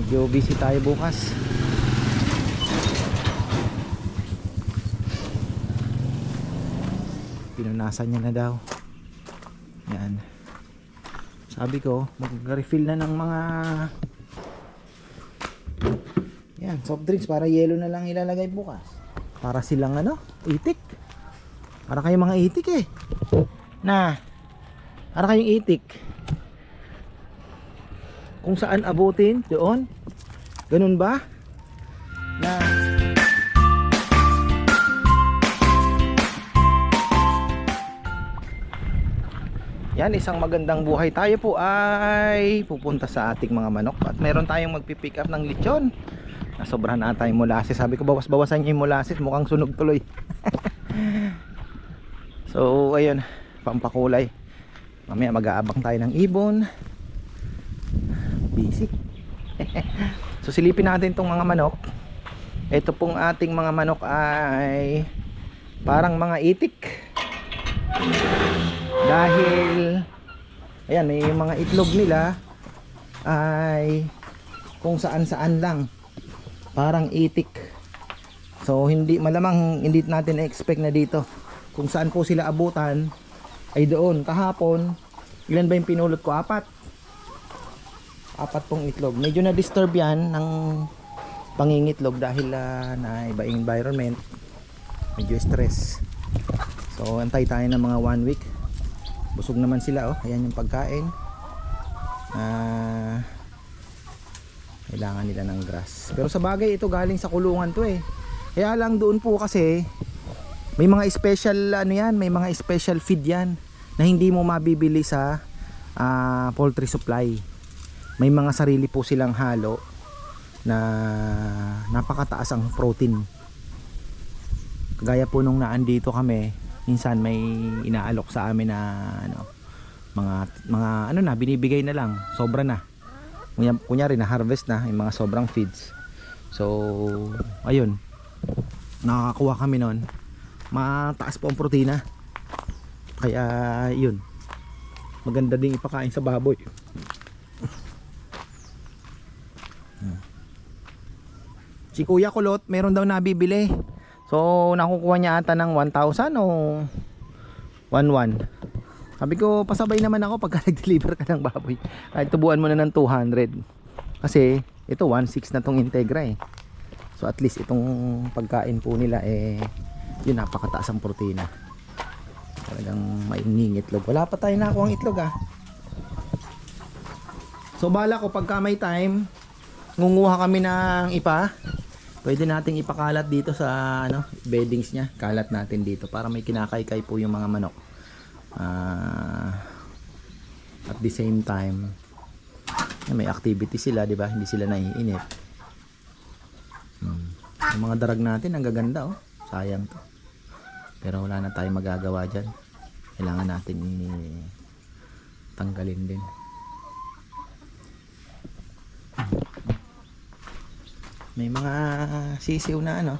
medyo busy tayo bukas. Pinunasan niya na daw. Yan. Sabi ko mag-refill na ng mga yan soft drinks para yelo na lang ilalagay bukas. Para silang ano itik. Para kayong mga itik eh. Na para kayong itik kung saan abutin doon. Ganun ba? Na yan isang magandang buhay tayo po ay pupunta sa ating mga manok at meron tayong magpipick up ng lechon. Nasobrahan na tayong molasses. Sabi ko bawas bawasan nyo yung molasses. Mukhang sunog tuloy. So ayun pampakulay. Mamaya mag-aabang tayo ng ibon busy. So silipin natin tong mga manok. Ito pong ating mga manok ay parang mga itik. Dahil ayan may mga itlog nila ay kung saan saan lang. Parang itik. So hindi malamang hindi natin expect na dito. Kung saan po sila abutan ay doon. Kahapon ilan ba yung pinulot ko? Apat apat pong itlog. Medyo na disturb yan ng pangingitlog dahil ah, na iba environment. Medyo stress. So antay tayo ng mga one week. Busog naman sila oh. Ayan yung pagkain. Ah kailangan nila ng grass. Pero sa bagay ito galing sa kulungan to eh. Kaya lang doon po kasi may mga special ano yan may mga special feed yan na hindi mo mabibili sa ah, poultry supply may mga sarili po silang halo na napakataas ang protein. Kagaya po nung naandito kami minsan may inaalok sa amin na ano mga mga ano na binibigay na lang sobra na. Kunya, kunyari na harvest na yung mga sobrang feeds. So ayun. Nakakakuha kami nun. Mataas po ang protina. Kaya yun. Maganda ding ipakain sa baboy si kuya kulot meron daw nabibili. So nakukuha niya ata ng 1,000 o 1,1 sabi ko pasabay naman ako pagka nag-deliver ka ng baboy. Kahit tubuan mo na ng 200 kasi ito 1,6 na tong integra eh. So at least itong pagkain po nila eh yun napakataas ang protina. Talagang mainging itlog. Wala pa tayo nakuha ang itlog ah. So bala ko pagka may time ngunguha kami ng ipa pwede nating ipakalat dito sa ano beddings niya. Kalat natin dito para may kinakaykay po yung mga manok. Ah, at the same time may activity sila di ba? Hindi sila naiinip. Hmm. yung mga darag natin ang gaganda oh. Sayang to. Pero wala na tayong magagawa dyan. Kailangan natin tanggalin din may mga sisiw na ano.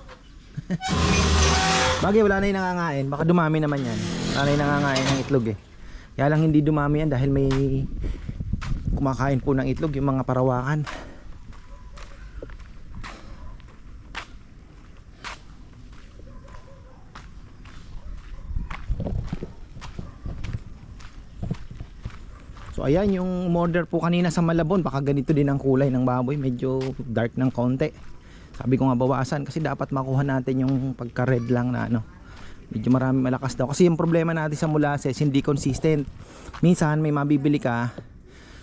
Bagay wala na yung nangangain. Baka dumami naman yan. Wala na yung nangangain ng itlog eh. Kaya lang hindi dumami yan dahil may kumakain po ng itlog yung mga parawakan So ayan yung order po kanina sa Malabon. Baka ganito din ang kulay ng baboy. Medyo dark ng konti. Sabi ko nga bawasan. Kasi dapat makuha natin yung pagka red lang na ano. Medyo marami malakas daw. Kasi yung problema natin sa molasses hindi consistent. Minsan may mabibili ka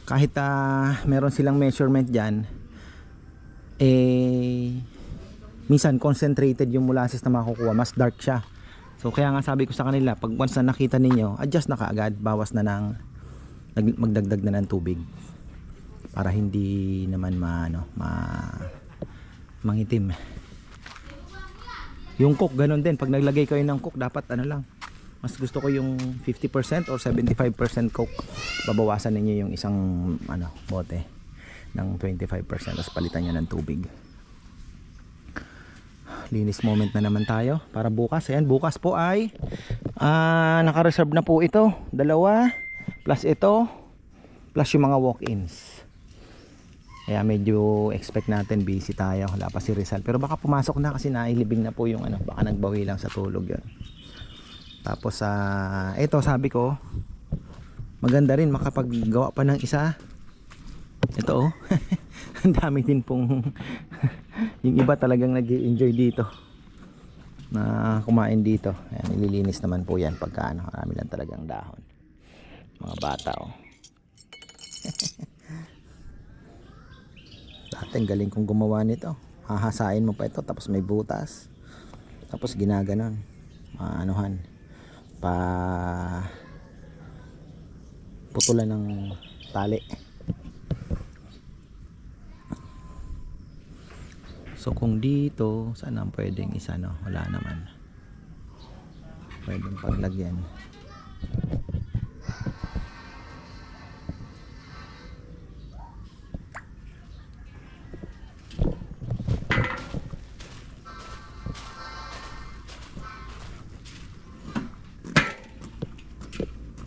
kahit ah, meron silang measurement dyan eh minsan concentrated yung molasses na makukuha. Mas dark siya. So kaya nga sabi ko sa kanila pag once na nakita ninyo adjust na kaagad. Bawas na ng magdagdag na ng tubig. Para hindi naman ma, ano, ma mangitim. Yung cook ganun din. Pag naglagay kayo ng cook dapat ano lang mas gusto ko yung 50% or 75% coke. Babawasan ninyo yung isang ano bote ng 25% tapos palitan nyo ng tubig. Linis moment na naman tayo. Para bukas. Ayan bukas po ay ah, naka-reserve na po ito. Dalawa plus ito plus yung mga walk-ins Kaya medyo expect natin busy tayo. Wala pa si Rizal. Pero baka pumasok na kasi nailibing na po yung ano. Baka nagbawi lang sa tulog yun. Tapos sa eto sabi ko maganda rin makapaggawa pa ng isa. Ito oh. Ang dami din pong yung iba talagang nag enjoy dito na kumain dito. Ayan, nililinis naman po yan pagka ano, marami lang talagang dahon. Mga bata oh. Dati galing kong gumawa nito. Hahasain mo pa ito tapos may butas. Tapos ginaganon. Maanuhan. Pa putulan ng tali. So kung dito, saan ang pwedeng isa no? Wala naman. Pwedeng paglagyan.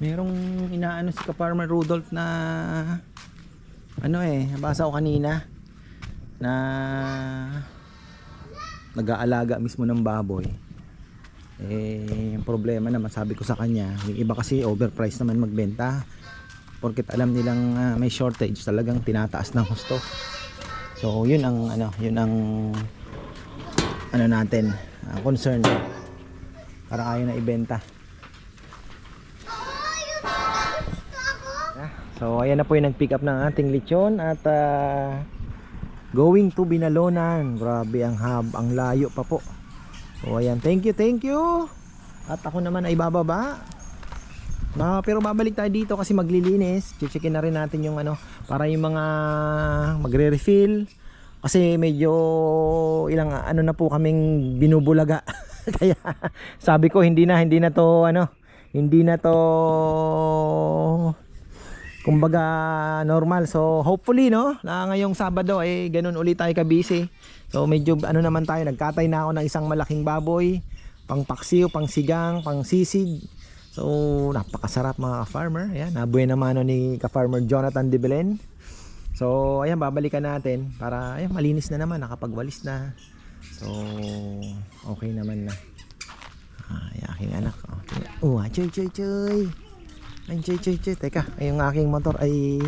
Merong inaano si ka-farmer Rudolph na ano eh, nabasa ko kanina na nag-aalaga mismo ng baboy. Eh, yung problema naman sabi ko sa kanya, yung iba kasi overpriced naman magbenta. Porket alam nilang ah, may shortage, talagang tinataas ng husto. So, yun ang ano, yun ang ano natin, ah, concern. Para ayaw na ibenta. So ayan na po yung nag-pick up ng ating lechon at ah, going to Binalonan. Grabe ang hab, ang layo pa po. So ayan, thank you, thank you. At ako naman ay bababa. Na, pero babalik tayo dito kasi maglilinis. Checkin na rin natin yung ano para yung mga magre-refill kasi medyo ilang ano na po kaming binubulaga. Kaya sabi ko hindi na hindi na to ano, hindi na to kumbaga normal. So hopefully no na ngayong Sabado ay ganun ulit tayo ka busy so medyo ano naman tayo nagkatay na ako ng isang malaking baboy. Pang paksiw pang sigang pang sisig. So napakasarap mga farmer ayan nabuhay naman ano ni ka farmer Jonathan De Belen. So ayan babalikan natin para ayan malinis na naman nakapagwalis na. So okay naman na. Ay aking anak oh, oh choy choy choy ay, chay, chay, chay. Teka, yung aking motor ay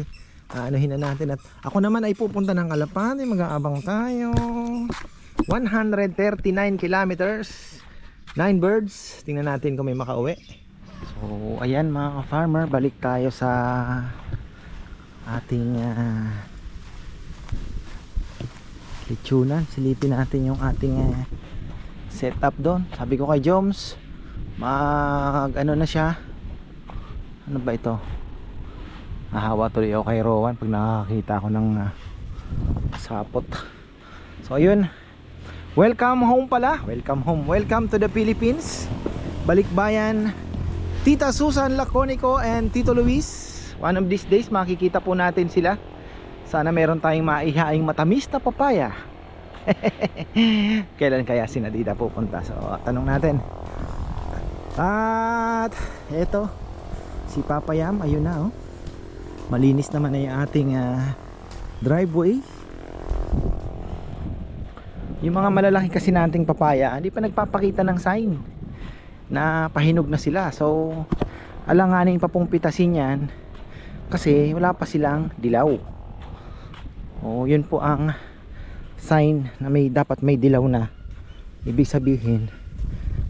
aanuhin na natin. At ako naman ay pupunta ng Kalapati. Mag-aabang tayo. 139 kilometers. 9 birds. Tingnan natin kung may makauwi. So, ayan mga farmer Balik tayo sa ating uh, lechonan. Silipin natin yung ating uh, setup doon. Sabi ko kay Joms, mag ano na siya ano ba ito? Nahawa tuloy ako kay Rowan pag nakakita ako ng uh, sapot. So ayun. Welcome home pala. Welcome home. Welcome to the Philippines. Balikbayan. Tita Susan Laconico and Tito Luis. One of these days makikita po natin sila. Sana meron tayong maihaing matamis na papaya. Kailan kaya si Nadida pupunta? So tanong natin. At eto si Papa Yam ayun na oh. Malinis naman na yung ating ah, driveway. Yung mga malalaki kasi nating papaya hindi pa nagpapakita ng sign na pahinog na sila. So alanganin pa pong pitasin yan kasi wala pa silang dilaw. Oh yun po ang sign na may dapat may dilaw na. Ibig sabihin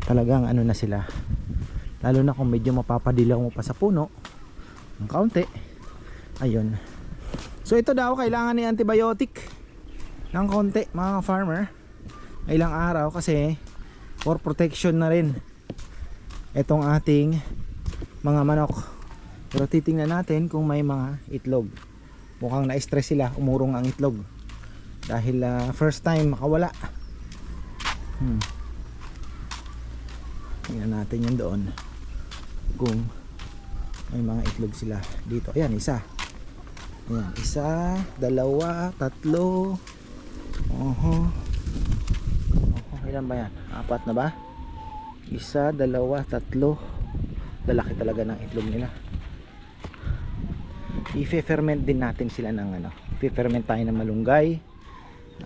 talagang ano na sila lalo na kung medyo mapapadilaw mo pa sa puno. Ng kaunti. Ayun. So ito daw kailangan ni antibiotic ng konti mga farmer. Ilang araw kasi for protection na rin itong ating mga manok. Pero titingnan natin kung may mga itlog. Mukhang na-stress sila umurong ang itlog. Dahil uh, first time makawala. Hmm. tingnan natin yun doon kung may mga itlog sila dito. Ayan isa. Ayan isa dalawa tatlo. Oho. Oho ilan ba yan? Apat na ba? Isa dalawa tatlo. Lalaki talaga ng itlog nila. I-ferment din natin sila ng ano. Magpiferment tayo ng malunggay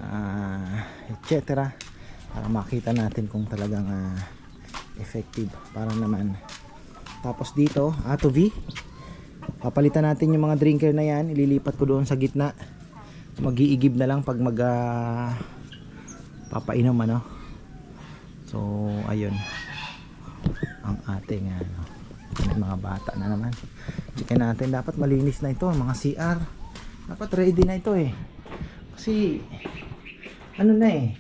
ah, etc para makita natin kung talagang ah, effective. Para naman tapos dito ato V. Papalitan natin yung mga drinker na yan. Ililipat ko doon sa gitna. Mag-iigib na lang pag mag ah, papainom ano. So ayun. Ang ating ano may mga bata na naman. Checkin natin. Dapat malinis na ito mga CR dapat ready na ito eh. Kasi ano na eh.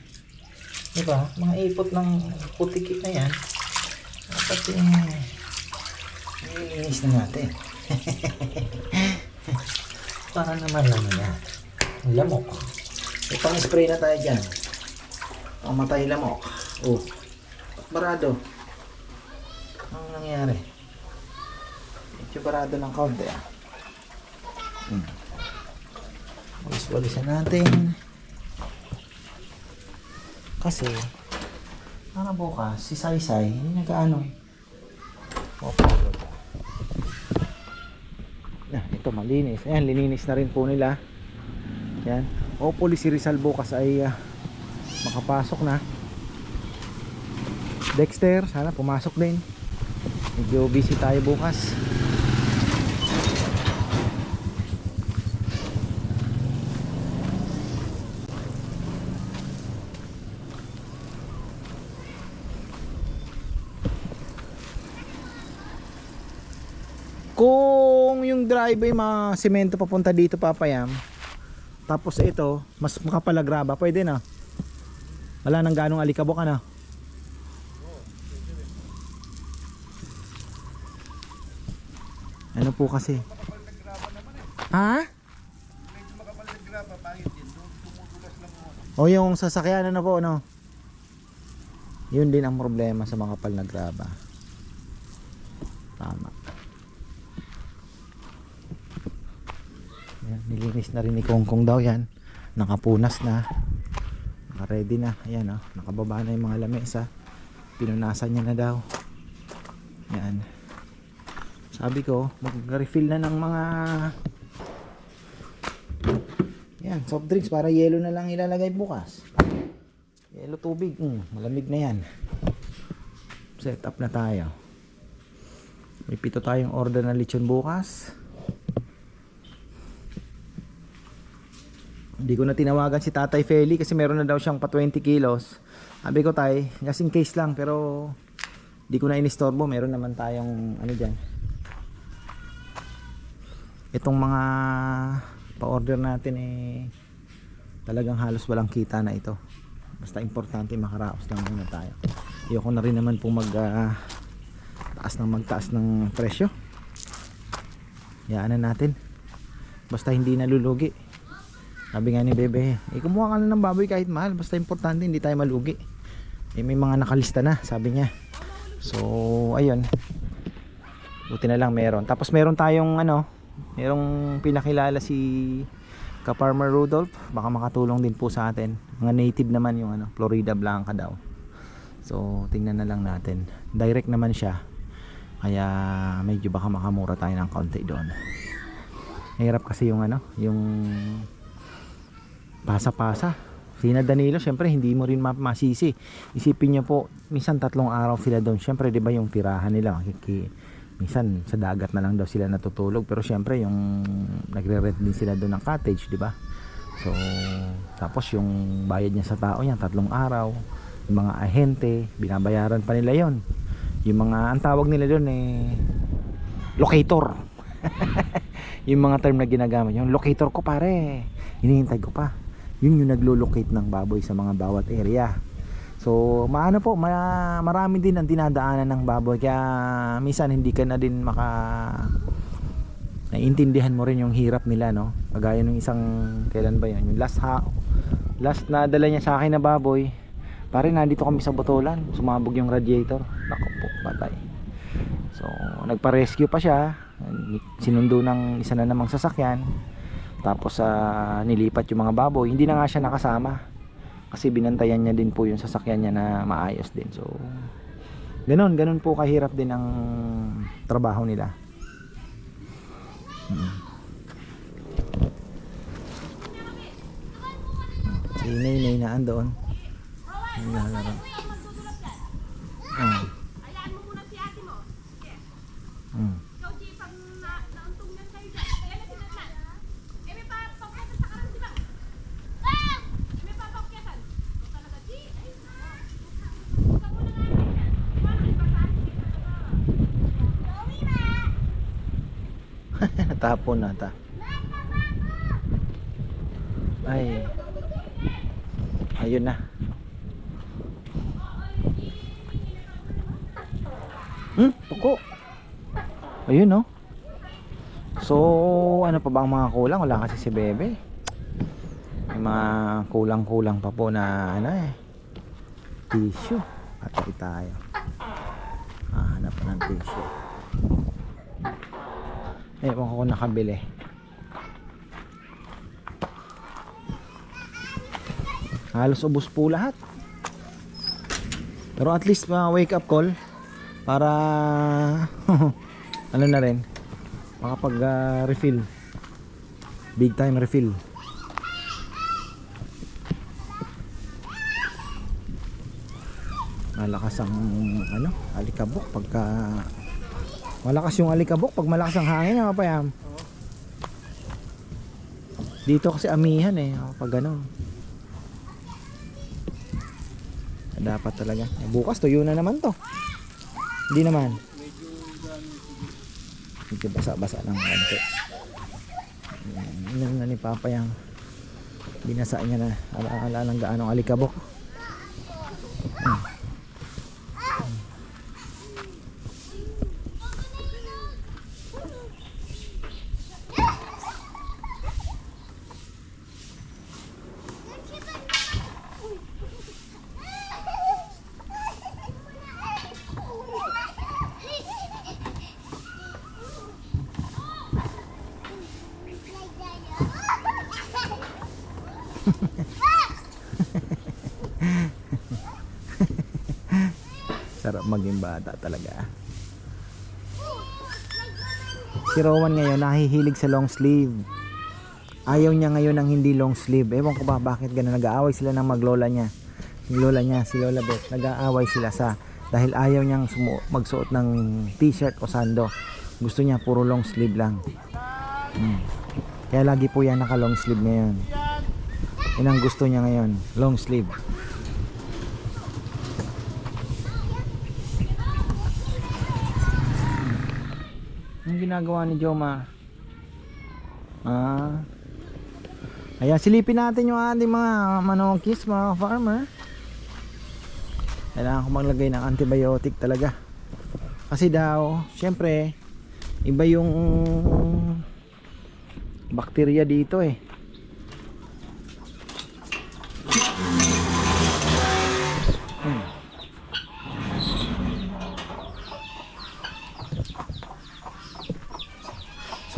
Diba? Mga ipot ng putikit na yan. Dapat eh nililinis na natin. Para naman ano yan ang lamok. May pang spray na tayo dyan. Pamatay lamok. Oh. Barado. Ang nangyari? Medyo barado ng kaunti ah. Hmm. walis-walisan natin. Kasi para bukas si Saysay hindi nag-ano Opo. Yan, ito malinis. Ayan, lininis na rin po nila. Yan. Hopefully si Rizal bukas ay ah, makapasok na. Dexter, sana pumasok din. Medyo busy tayo bukas. Kung yung driveway mga semento papunta dito papayam tapos ito mas makapal na graba pwede na. Wala nang ganong alikabok ano? Ano po kasi? Ha? o yung sasakyan na po ano yun din ang problema sa mga kapal na graba. Tama Ayan, nilinis na rin ni Kongkong daw yan. Nakapunas na. Naka-ready na. Ayan oh, nakababa na yung mga lamesa. Pinunasan niya na daw. Yan. Sabi ko, mag-refill na ng mga Yan, soft drinks para yelo na lang ilalagay bukas. Yelo tubig, mm, malamig na yan. Set up na tayo. May pito tayong order na lechon bukas. Hindi ko na tinawagan si Tatay Feli kasi meron na daw siyang pa 20 kilos. Sabi ko tay, just in case lang pero hindi ko na inistorbo. Meron naman tayong ano dyan. Itong mga pa-order natin eh talagang halos walang kita na ito. Basta importante makaraos lang muna tayo. Ayoko na rin naman pong mag ah, taas ng magtaas ng presyo. Yaan na natin. Basta hindi nalulugi. Sabi nga ni Bebe, eh kumuha ka ng baboy kahit mahal, basta importante hindi tayo malugi. Eh may mga nakalista na, sabi niya. So, ayun. Buti na lang meron. Tapos meron tayong ano, merong pinakilala si Ka-Farmer Rudolph, baka makatulong din po sa atin. Mga native naman yung ano, Florida Blanca daw. So, tingnan na lang natin. Direct naman siya. Kaya medyo baka makamura tayo ng konti doon. Hirap kasi yung ano, yung pasa-pasa. Sina Danilo, syempre hindi mo rin ma- masisi. Isipin niyo po, minsan tatlong araw sila doon. Syempre, 'di ba yung tirahan nila, minsan sa dagat na lang daw sila natutulog pero syempre yung nagre-rent din sila doon ng cottage, 'di ba? So, tapos yung bayad niya sa tao niya tatlong araw. Yung mga ahente, binabayaran pa nila 'yon. Yung mga ang tawag nila doon eh locator. yung mga term na ginagamit, yung locator ko pare. Hinihintay ko pa yun yung naglo-locate ng baboy sa mga bawat area. So maano po ma marami din ang dinadaanan ng baboy. Kaya minsan hindi ka na din maka naiintindihan mo rin yung hirap nila no? Kagaya nung isang kailan ba yun? Yung last ha last na dala niya sa akin na baboy. Pare nandito kami sa botolan. Sumabog yung radiator. Nako po patay. So nagpa-rescue pa siya. Sinundo ng isa na namang sasakyan tapos sa nilipat yung mga baboy. Hindi na nga siya nakasama. Kasi binantayan niya din po yung sasakyan niya na maayos din. So ganun ganun po kahirap din ang trabaho nila. Hmm. Si Naynay na andoon. Naglalaro. Hayaan mo muna si ate mo. Sige. Mm. Ikaw, G, pag na, nauntong yan kayo dyan. Kaya na sinasal. Eh, may pa pakyasan sa karan sila. Ah! Eh, may pa pakyasan. O talaga, G. Ay, Huwag ka muna nga yan. Paano ipasaan? Natapon na ta. Ay. Ayun na. Hmm, tuko. Ayun no. So, ano pa ba ang mga kulang? Wala kasi si Bebe. May mga kulang-kulang pa po na ano eh. Tissue. Patay tayo. Ah, hanap ng tissue. Ewan ko kung nakabili. Halos ubos po lahat. Pero at least uh, wake up call para ano na rin makapag uh, refill. Big time refill. Malakas ang ano, alikabok pagka Malakas yung alikabok pag malakas ang hangin, ano pa yan? Dito kasi amihan eh, pag ganun. Dapat talaga. Eh, bukas tuyo na naman to. Hindi naman. Medyo basa-basa ng konti. Yan na ni Papa yung binasa niya na ala-ala ng gaano alikabok. Sarap maging bata talaga. Si Rowan ngayon nahihilig sa long sleeve. Ayaw niya ngayon ng hindi long sleeve. Ewan ko ba bakit ganun. Nag-aaway sila ng maglola niya. Yung lola niya, si Lola Beth. Nag-aaway sila sa dahil ayaw niyang magsuot ng t-shirt o sando. Gusto niya puro long sleeve lang. Hmm. Kaya lagi po yan naka long sleeve ngayon. Yan ang gusto niya ngayon. Long sleeve. Anong ginagawa ni Joma? Ah. Ayan, silipin natin yung ating mga manokis, mga farmer. Kailangan ko maglagay ng antibiotic talaga. Kasi daw, syempre, iba yung bakterya dito eh.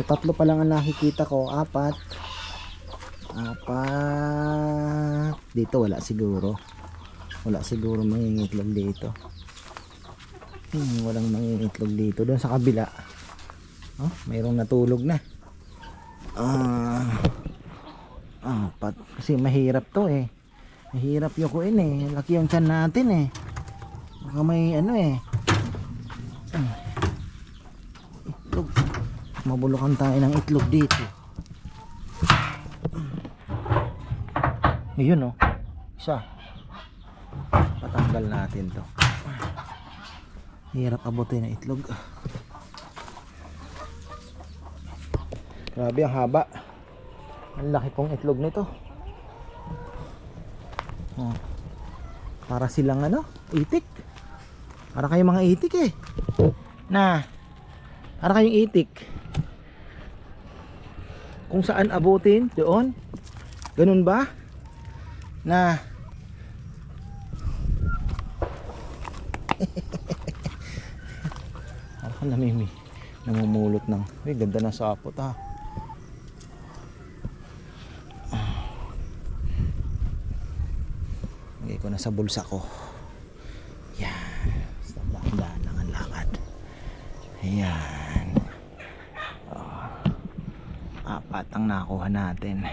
Tatlo pa lang ang nakikita ko, apat. Apat. Dito wala siguro. Wala siguro mangingitlog dito. Hmm, walang mangingitlog dito. Doon sa kabila. Oh, mayroong natulog na. Ah. apat. Kasi mahirap to eh. Mahirap yukuin eh. Laki yung tiyan natin eh. Baka may ano eh. Ah. Mabulukan tayo ng itlog dito. Ayun oh. Isa. Patanggal natin to. Hirap abutin ng itlog. Grabe ang haba. Ang laki pong itlog nito. Oh. Para silang ano, itik. Para kayong mga itik eh. Na. Para kayong itik. Kung saan abutin, doon. Ganun ba? Na. Parang namimi. Namumulot ng. Uy, ganda ng sapot ha. Lagay ko na sa bulsa ko. Yan. Basta lang ang lakad. Ayan. Oh. Apat ang nakuha natin.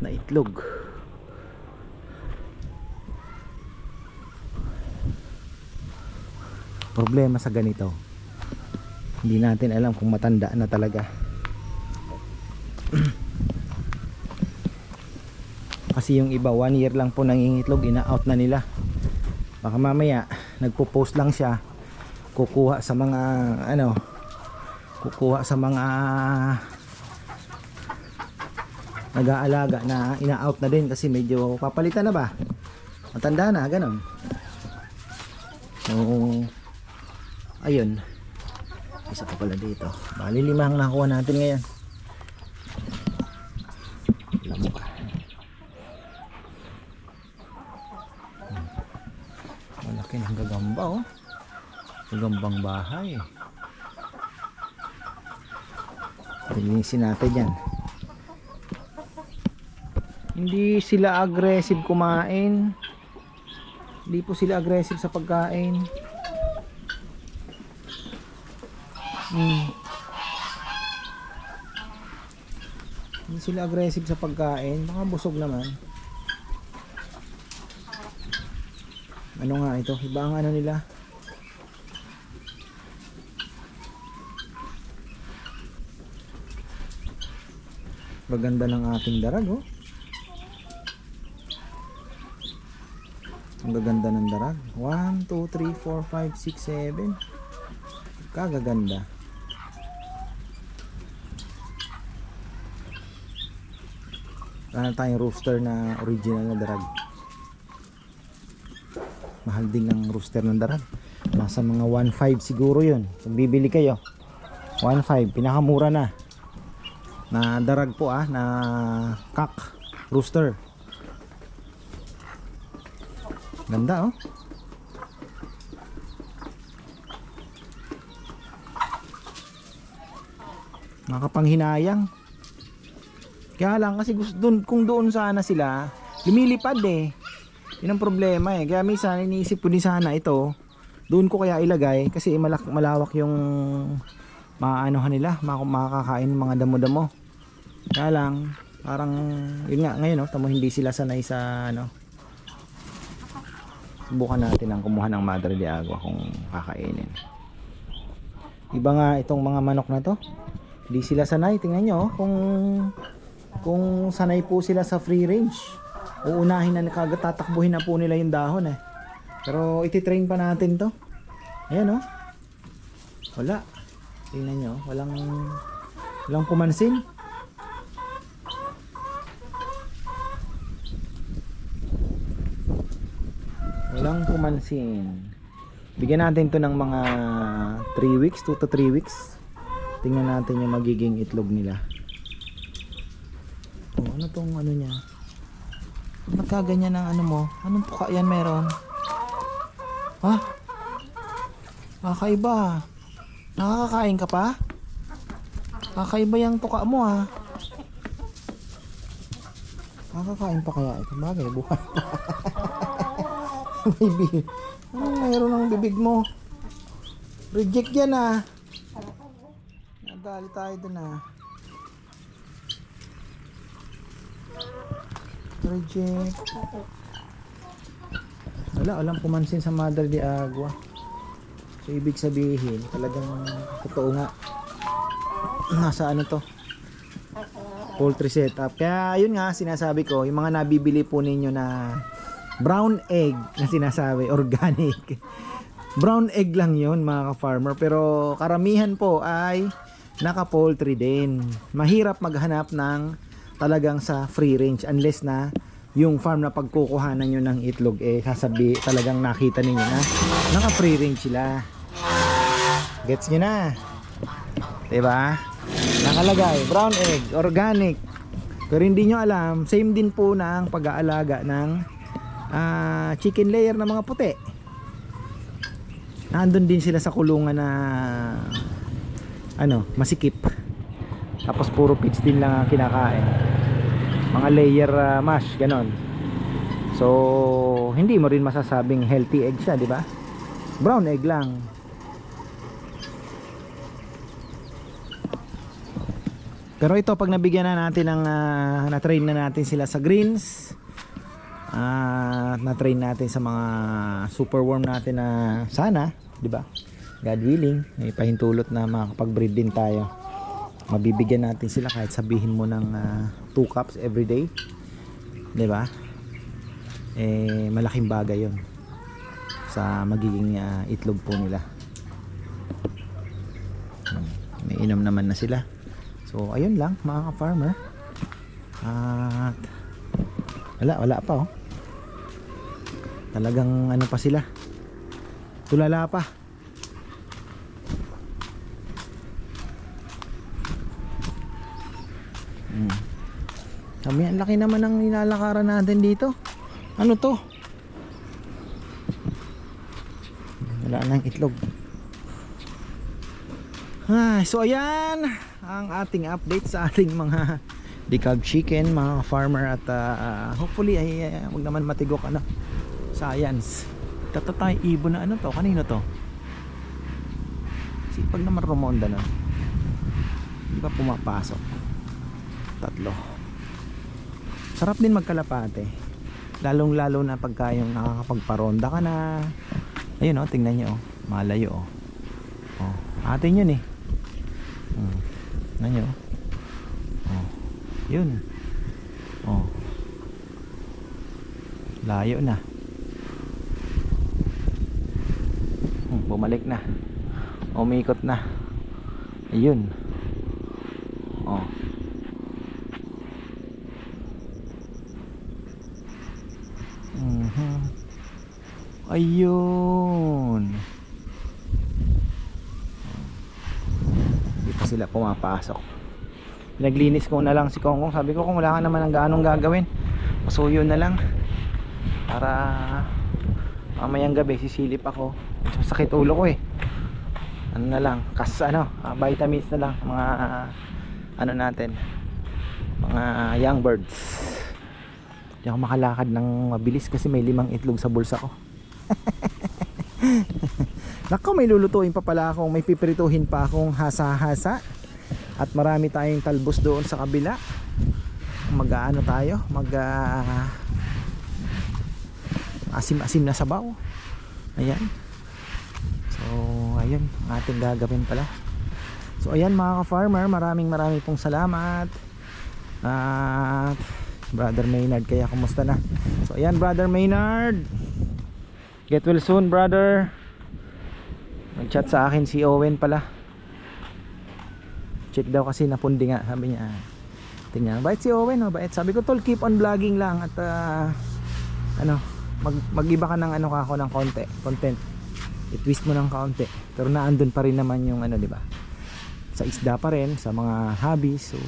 na itlog. Problema sa ganito. Hindi natin alam kung matanda na talaga. Kasi yung iba, one year lang po nangingitlog, ina-out na nila. Baka mamaya, nagpo-post lang siya, kukuha sa mga, ano, kukuha sa mga nag-aalaga na ina-out na din kasi medyo papalitan na ba? Matanda na, ganon. So, ayun. Isa pa pala dito. Bali lima nakuha natin ngayon. Lamok. Hmm. Malaki ng gagamba oh. Gagambang bahay. Linisin natin yan. Hindi sila aggressive kumain. Hindi po sila aggressive sa pagkain. Hmm. Hindi sila aggressive sa pagkain. Baka busog naman. Ano nga ito? Iba ang ano nila. Maganda ng ating darag oh. Ang gaganda ng darag. 1, 2, 3, 4, 5, 6, 7. Kagaganda. Wala tayong rooster na original na darag. Mahal din ng rooster ng darag. Nasa mga 1.5 siguro yun. Kung bibili kayo. 1.5. Pinakamura na. Na darag po ah. Na cock rooster. Ganda oh. Makapanghinayang. Kaya lang kasi gusto dun, kung doon sana sila, lumilipad eh. Yun ang problema eh. Kaya minsan iniisip ko din sana ito, doon ko kaya ilagay kasi malak malawak yung maaanohan nila, mak- makakakain mga damo-damo. Kaya lang, parang yun nga ngayon no, tamo hindi sila sanay sa ano. Subukan natin ang kumuha ng Madre de Agua kung kakainin. Iba nga itong mga manok na to. Hindi sila sanay. Tingnan nyo oh, kung kung sanay po sila sa free range. Uunahin na kagad tatakbuhin na po nila yung dahon eh. Pero ititrain pa natin to. Ayan oh. Wala. Tingnan nyo. Walang walang pumansin. Walang pumansin. Bigyan natin to ng mga 3 weeks, 2 to 3 weeks. Tingnan natin yung magiging itlog nila. Oh, ano tong ano niya? Ba't kaganyan ang ano mo? Anong tuka yan meron? Ha? Kakaiba. Nakakakain ka pa? Kakaiba yung tuka mo ha. Nakakain pa kaya ito? Bagay, buhay pa. May bibig. Anong mayroon ng bibig mo? Reject yan ah. Nadali tayo dun ah. Reject. Wala, walang pumansin sa Mother de Agua. So, ibig sabihin, talagang totoo nga. Nasa ano to? Poultry setup. Kaya, yun nga, sinasabi ko, yung mga nabibili po ninyo na brown egg na sinasabi, organic. brown egg lang yun, mga ka-farmer. Pero, karamihan po ay naka-poultry din. Mahirap maghanap ng talagang sa free range unless na yung farm na pagkukuhanan nyo ng itlog eh sasabi talagang nakita ninyo na naka free range sila gets nyo na diba nakalagay brown egg organic pero hindi nyo alam same din po ang pag-aalaga ng ah, chicken layer na mga puti. Nandun din sila sa kulungan na ano masikip. Tapos puro feeds din lang ang kinakain. Mga layer uh, mash ganon. So hindi mo rin masasabing healthy egg siya di ba? Brown egg lang. Pero ito pag nabigyan na natin ng ah, na-train na natin sila sa greens at na-train natin sa mga super warm natin na sana, 'di ba? God willing, may pahintulot na makakapag-breed din tayo. Mabibigyan natin sila kahit sabihin mo ng 2 cups every day. 'Di ba? Eh malaking bagay 'yon sa magiging ah, itlog po nila. Hmm, May inom naman na sila. So ayun lang mga ka-farmer. At wala wala pa oh. Talagang ano pa sila. Tulala pa. Hmm. Kami ang laki naman ng nilalakaran natin dito. Ano to? Wala nang itlog. Ah, so ayan ang ating update sa ating mga decalb chicken, mga farmer at ah, hopefully ay uh, wag naman matigok ano. Science. Tatatay ibon na ano to? Kanino to? Sipag naman rumonda na. Di ba pumapasok? Tatlo. Sarap din magkalapate. Lalong lalo na pagka yung nakakapagparonda ka na. Ayun oh, tingnan niyo oh. Malayo oh. Oh, atin yun eh. Hmm. Tingnan niyo oh. Oh. Yun. Oh. Layo na. Hmm, bumalik na. Umikot na. Ayun. Oh. Mhm. Ayun. Hindi pa sila pumapasok. Naglinis ko na lang si Kongkong. Sabi ko kung wala ka naman ng ganong gagawin. Pasuyo na lang. Para mamayang gabi sisilip ako. Sakit ulo ko eh. Ano na lang, kas ano, ah, vitamins na lang mga ah, ano natin. Mga young birds. Hindi ako makalakad ng mabilis kasi may limang itlog sa bulsa ko. Nako, may lulutuin pa pala akong, may pipirituhin pa akong hasa-hasa. At marami tayong talbos doon sa kabila. Mag-ano tayo, mag ah, asim-asim na sabaw. Ayan. So, ayun, ating gagawin pala. So, ayan mga ka-farmer, maraming maraming pong salamat. At Brother Maynard, kaya kumusta na? So, ayan Brother Maynard. Get well soon, brother. Nag-chat sa akin si Owen pala. Check daw kasi napundi nga, sabi niya. Tingnan, bait si Owen, oh, bait. Sabi ko, tol, keep on vlogging lang at ah, ano, mag mag-iba ka ng ano ka ako ng konti, content. I-twist mo ng kaunti. Pero naandun pa rin naman yung ano, di ba? Sa isda pa rin, sa mga hobbies. So,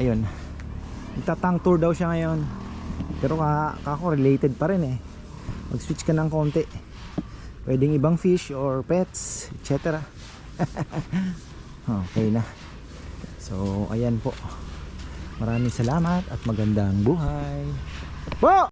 ayun. Magtatang tour daw siya ngayon. Pero ka, kako related pa rin eh. Mag-switch ka ng konti. Pwedeng ibang fish or pets, etc. okay na. So, ayan po. Maraming salamat at magandang buhay. Po!